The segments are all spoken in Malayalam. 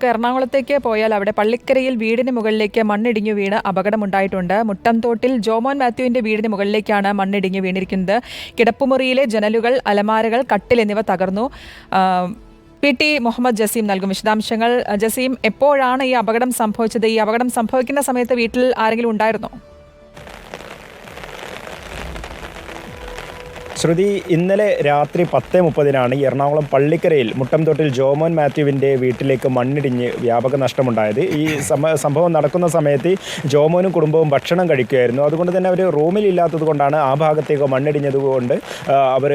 നമുക്ക് എറണാകുളത്തേക്ക് പോയാൽ അവിടെ പള്ളിക്കരയിൽ വീടിന് മുകളിലേക്ക് മണ്ണിടിഞ്ഞു വീണ് അപകടമുണ്ടായിട്ടുണ്ട്. മുട്ടംതോട്ടിൽ ജോമോൻ മാത്യുവിന്റെ വീടിന് മുകളിലേക്കാണ് മണ്ണിടിഞ്ഞു വീണിരിക്കുന്നത്. കിടപ്പുമുറിയിലെ ജനലുകൾ അലമാരകൾ കട്ടിൽ എന്നിവ തകർന്നു. പി ടി മുഹമ്മദ് ജസീം നൽകും വിശദാംശങ്ങൾ. ജസീം എപ്പോഴാണ് ഈ അപകടം സംഭവിച്ചത്? ഈ അപകടം സംഭവിക്കുന്ന സമയത്ത് വീട്ടിൽ ആരെങ്കിലും ഉണ്ടായിരുന്നോ? ശ്രുതി ഇന്നലെ രാത്രി പത്ത് മുപ്പതിനാണ് എറണാകുളം പള്ളിക്കരയിൽ മുട്ടംതൊട്ടിൽ ജോമോൻ മാത്യുവിന്റെ വീട്ടിലേക്ക് മണ്ണിടിഞ്ഞ് വ്യാപക നഷ്ടമുണ്ടായത്. ഈ സംഭവം നടക്കുന്ന സമയത്ത് ജോമോനും കുടുംബവും ഭക്ഷണം കഴിക്കുകയായിരുന്നു അതുകൊണ്ട് തന്നെ അവർ റൂമിലില്ലാത്തത് കൊണ്ടാണ് ആ ഭാഗത്തേക്ക് മണ്ണിടിഞ്ഞത് കൊണ്ട് അവർ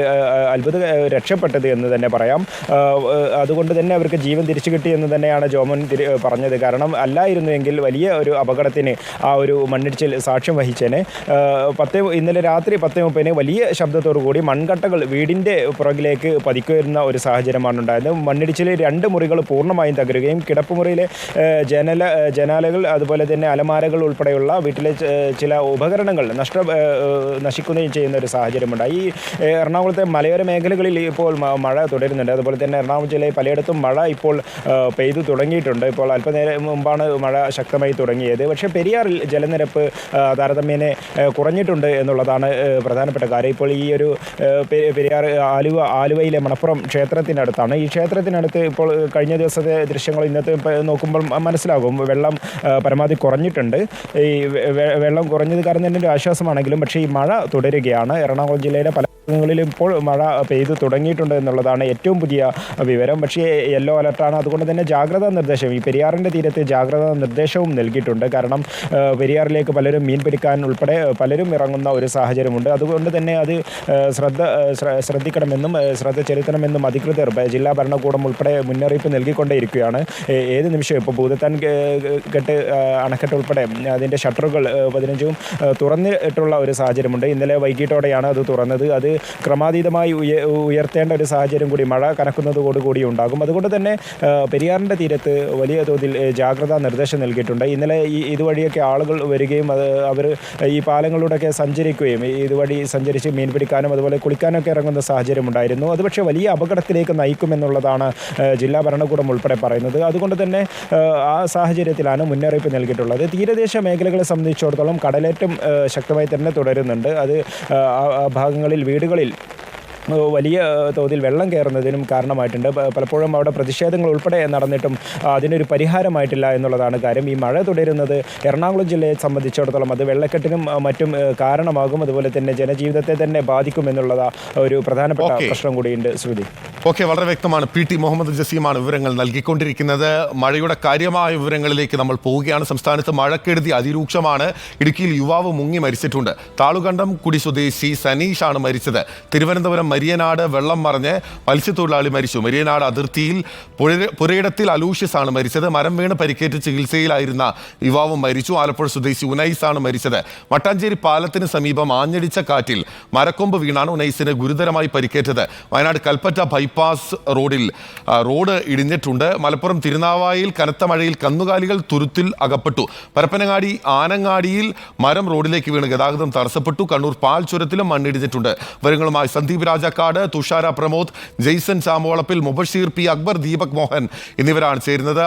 അത്ഭുത രക്ഷപ്പെട്ടത് എന്ന് തന്നെ പറയാം. അതുകൊണ്ട് തന്നെ അവർക്ക് ജീവൻ തിരിച്ചു കിട്ടി എന്ന് തന്നെയാണ് ജോമോൻ പറഞ്ഞത്. കാരണം അല്ലായിരുന്നുവെങ്കിൽ വലിയ ഒരു അപകടത്തിന് ആ ഒരു മണ്ണിടിച്ചിൽ സാക്ഷ്യം വഹിച്ചേനെ. പത്ത് ഇന്നലെ രാത്രി പത്ത് മുപ്പതിന് വലിയ ശബ്ദത്തോടു കൂടി മൺകട്ടകൾ വീടിന്റെ പുറകിലേക്ക് പതിക്കുവരുന്ന ഒരു സാഹചര്യമാണ് ഉണ്ടായത്. മണ്ണിടിച്ചിൽ രണ്ട് മുറികൾ പൂർണമായും തകരുകയും കിടപ്പുമുറിയിലെ ജനല ജനാലകൾ അതുപോലെ തന്നെ അലമാരകൾ ഉൾപ്പെടെയുള്ള വീട്ടിലെ ചില ഉപകരണങ്ങൾ നഷ്ട നശിക്കുകയും ചെയ്യുന്ന ഒരു സാഹചര്യമുണ്ടായി. ഈ എറണാകുളത്തെ മലയോര മേഖലകളിൽ ഇപ്പോൾ മഴ തുടരുന്നുണ്ട്. അതുപോലെ തന്നെ എറണാകുളം ജില്ലയിൽ പലയിടത്തും മഴ ഇപ്പോൾ പെയ്തു തുടങ്ങിയിട്ടുണ്ട്. ഇപ്പോൾ അല്പനേരം മുമ്പാണ് മഴ ശക്തമായി തുടങ്ങിയത്. പക്ഷേ പെരിയാറിൽ ജലനിരപ്പ് താരതമ്യേനെ കുറഞ്ഞിട്ടുണ്ട് എന്നുള്ളതാണ് പ്രധാനപ്പെട്ട കാര്യം. ഇപ്പോൾ ഈ ഒരു പെരിയാർ ആലുവ ആലുവയിലെ മണപ്പുറം ക്ഷേത്രത്തിനടുത്താണ്. ഈ ക്ഷേത്രത്തിനടുത്ത് ഇപ്പോൾ കഴിഞ്ഞ ദിവസത്തെ ദൃശ്യങ്ങൾ ഇന്നത്തെ നോക്കുമ്പോൾ മനസ്സിലാകും. വെള്ളം പരമാവധി കുറഞ്ഞിട്ടുണ്ട്. ഈ വെള്ളം കുറഞ്ഞത് കാരണം തന്നെ ഒരു ആശ്വാസമാണെങ്കിലും പക്ഷേ ഈ മഴ തുടരുകയാണ്. എറണാകുളം ജില്ലയിലെ പല ഭാഗങ്ങളിലും ഇപ്പോൾ മഴ പെയ്തു തുടങ്ങിയിട്ടുണ്ട് എന്നുള്ളതാണ് ഏറ്റവും പുതിയ വിവരം. പക്ഷേ യെല്ലോ അലർട്ടാണ്. അതുകൊണ്ട് തന്നെ ജാഗ്രതാ നിർദ്ദേശം. ഈ പെരിയാറിന്റെ തീരത്ത് ജാഗ്രതാ നിർദ്ദേശവും നൽകിയിട്ടുണ്ട്. കാരണം പെരിയാറിലേക്ക് പലരും മീൻ പിടിക്കാൻ ഉൾപ്പെടെ പലരും ഇറങ്ങുന്ന ഒരു സാഹചര്യമുണ്ട്. അതുകൊണ്ട് തന്നെ അത് ശ്രദ്ധ ശ്രദ്ധിക്കണമെന്നും ശ്രദ്ധ ചെലുത്തണമെന്നും അധികൃതർ ജില്ലാ ഭരണകൂടം ഉൾപ്പെടെ മുന്നറിയിപ്പ് നൽകിക്കൊണ്ടേയിരിക്കുകയാണ്. ഏത് നിമിഷവും ഇപ്പോൾ ഭൂതത്താൻ കെട്ട് അണക്കെട്ട് ഉൾപ്പെടെ അതിന്റെ ഷട്ടറുകൾ പതിനഞ്ചും തുറന്നിട്ടുള്ള ഒരു സാഹചര്യമുണ്ട്. ഇന്നലെ വൈകിട്ടോടെയാണ് അത് തുറന്നത്. അത് ക്രമാതീതമായി ഉയ ഉയർത്തേണ്ട ഒരു സാഹചര്യം കൂടി മഴ കനക്കുന്നതോടുകൂടി ഉണ്ടാകും. അതുകൊണ്ട് തന്നെ പെരിയാറിന്റെ തീരത്ത് വലിയ തോതിൽ ജാഗ്രതാ നിർദ്ദേശം നൽകിയിട്ടുണ്ട്. ഇന്നലെ ഈ ഇതുവഴിയൊക്കെ ആളുകൾ വരികയും അത് അവർ ഈ പാലങ്ങളിലൂടെയൊക്കെ സഞ്ചരിക്കുകയും ഇതുവഴി സഞ്ചരിച്ച് മീൻ പിടിക്കാനും അതുപോലെ കുളിക്കാനൊക്കെ ഇറങ്ങുന്ന സാഹചര്യം ഉണ്ടായിരുന്നു. അത് പക്ഷേ വലിയ അപകടത്തിലേക്ക് നയിക്കുമെന്നുള്ളതാണ് ജില്ലാ ഭരണകൂടം ഉൾപ്പെടെ പറയുന്നത്. അതുകൊണ്ട് തന്നെ ആ, സാഹചര്യത്തിലാണ് മുന്നറിയിപ്പ് നൽകിയിട്ടുള്ളത്. തീരദേശ മേഖലകളെ സംബന്ധിച്ചിടത്തോളം കടലേറ്റം ശക്തമായി തന്നെ തുടരുന്നുണ്ട്. അത് ആ, ഭാഗങ്ങളിൽ ഭാഗങ്ങളിൽ വീടുകളിൽ വലിയ തോതിൽ വെള്ളം കയറുന്നതിനും കാരണമായിട്ടുണ്ട്. പലപ്പോഴും അവിടെ പ്രതിഷേധങ്ങൾ ഉൾപ്പെടെ നടന്നിട്ടും അതിനൊരു പരിഹാരമായിട്ടില്ല എന്നുള്ളതാണ് കാര്യം. ഈ മഴ തുടരുന്നത് എറണാകുളം ജില്ലയെ സംബന്ധിച്ചിടത്തോളം അത് വെള്ളക്കെട്ടിനും മറ്റും കാരണമാകും. അതുപോലെ തന്നെ ജനജീവിതത്തെ തന്നെ ബാധിക്കും എന്നുള്ളതാ ഒരു പ്രധാനപ്പെട്ട പ്രശ്നം കൂടിയുണ്ട് ശ്രുതി. ഓക്കെ വളരെ വ്യക്തമാണ്. പി ടി മുഹമ്മദ് ജസീമാണ് വിവരങ്ങൾ നൽകിക്കൊണ്ടിരിക്കുന്നത്. മഴയുടെ കാര്യമായ വിവരങ്ങളിലേക്ക് നമ്മൾ പോവുകയാണ്. സംസ്ഥാനത്ത് മഴക്കെടുതി അതിരൂക്ഷമാണ്. ഇടുക്കിയിൽ യുവാവ് മുങ്ങി മരിച്ചിട്ടുണ്ട്. താളുകണ്ടം കുടി സ്വദേശി സനീഷാണ് മരിച്ചത്. തിരുവനന്തപുരം മരിയനാട് വെള്ളം മറിഞ്ഞ് മത്സ്യത്തൊഴിലാളി മരിച്ചു. മരിയനാട് അതിർത്തിയിൽ പുരയിടത്തിൽ അലൂഷ്യസ് ആണ് മരിച്ചത്. മരം വീണ് പരിക്കേറ്റ് ചികിത്സയിലായിരുന്ന യുവാവ് മരിച്ചു. ആലപ്പുഴ സ്വദേശി ഉനൈസ് ആണ് മരിച്ചത്. മട്ടാഞ്ചേരി പാലത്തിന് സമീപം ആഞ്ഞടിച്ച കാറ്റിൽ മരക്കൊമ്പ് വീണാണ് ഉനൈസിന് ഗുരുതരമായി പരിക്കേറ്റത്. വയനാട് കൽപ്പറ്റ ബൈപ്പാസ് റോഡിൽ റോഡ് ഇടിഞ്ഞിട്ടുണ്ട്. മലപ്പുറം തിരുനാവായിൽ കനത്ത മഴയിൽ കന്നുകാലികൾ തുരുത്തിൽ അകപ്പെട്ടു. പരപ്പനങ്ങാടി ആനങ്ങാടിയിൽ മരം റോഡിലേക്ക് വീണ് ഗതാഗതം തടസ്സപ്പെട്ടു. കണ്ണൂർ പാൽ ചുരത്തിലും മണ്ണിടിഞ്ഞിട്ടുണ്ട്. വിവരങ്ങളുമായി സന്ദീപ് രാജാക്കാട് തുഷാര പ്രമോദ് ജെയ്സൺ ചാമോളപ്പിൽ മുബഷീർ പി അക്ബർ ദീപക് മോഹൻ എന്നിവരാണ് ചേരുന്നത്.